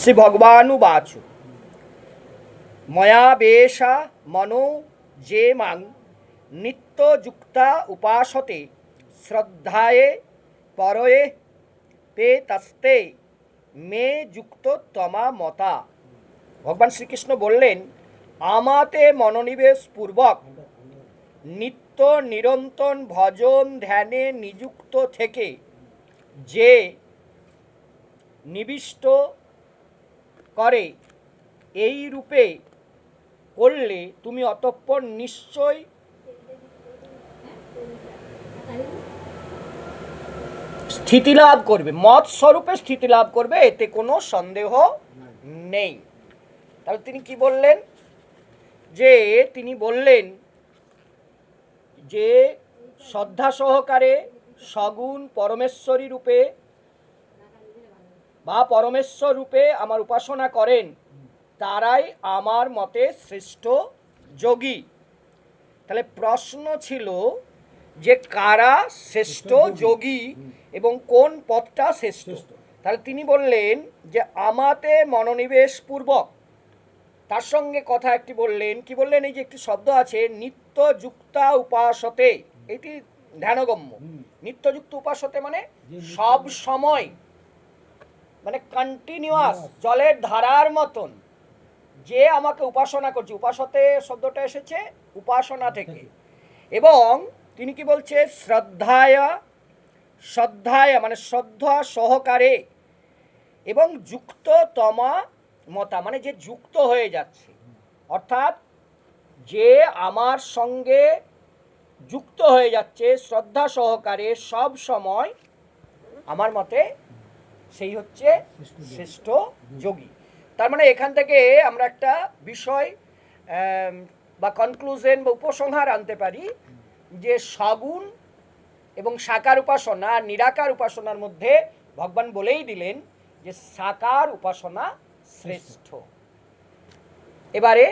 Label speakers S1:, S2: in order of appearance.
S1: শ্রী ভগবানুবাচু ময়া বেশা মনো যে মাং নিত্যযুক্তা উপাসতে শ্রদ্ধায়ে পরয়ে তে তস্তে মে যুক্ত তমা মতা। ভগবান শ্রীকৃষ্ণ বললেন, আমাতে মনোনিবেশ পূর্বক নিত্য নিরন্তন ভজন ধ্যানে নিযুক্ত থেকে যে নিবিষ্ট করে, এই রূপে করলে তুমি অতঃপর নিশ্চয় স্থিতি লাভ করবে। মত স্বরূপে স্থিতি লাভ করবে, এতে কোনো সন্দেহ নেই। তাহলে তিনি কি বললেন? যে তিনি বললেন যে শ্রদ্ধা সহকারে সগুণ পরমেশ্বরী রূপে বা পরমেশ্বর রূপে আমার উপাসনা করেন তারাই আমার মতে শ্রেষ্ঠ যোগী। তাহলে প্রশ্ন ছিল যে কারা শ্রেষ্ঠ যোগী। এবং কোন পথটা শ্রেষ্ঠ? তাহলে তিনি বললেন যে আমাতে মনোনিবেশ পূর্বক। তার সঙ্গে কথা একটি বললেন কি বললেন? এই যে একটি শব্দ আছে নিত্য যুক্তা উপাসতে। এটি ধ্যানগম্য। নিত্যযুক্ত উপাসতে মানে সব সময়। মানে কন্টিনিউয়াস জলের ধারার মতন। যে আমাকে উপাসনা করছে, উপাসতে শব্দটা এসেছে, উপাসনা থেকে। এবং তিনি কি বলছে? শ্রদ্ধায় শ্রদ্ধায় মানে শ্রদ্ধা সহকারে এবং যুক্ত তমা মতা মানে যে যুক্ত হয়ে যাচ্ছে। অর্থাৎ যে আমার সঙ্গে যুক্ত হয়ে যাচ্ছে, শ্রদ্ধা সহকারে সব সময় আমার মতে সেই হচ্ছে শ্রেষ্ঠ যোগী। তার মানে এখান থেকে আমরা একটা বিষয় বা কনক্লুশন বা উপসংহার আনতে পারি যে সগুণ এবং সাকার উপাসনা আর নিরাকার উপাসনার মধ্যে ভগবান বলেই দিলেন যে সাকার উপাসনা শ্রেষ্ঠ। এবারে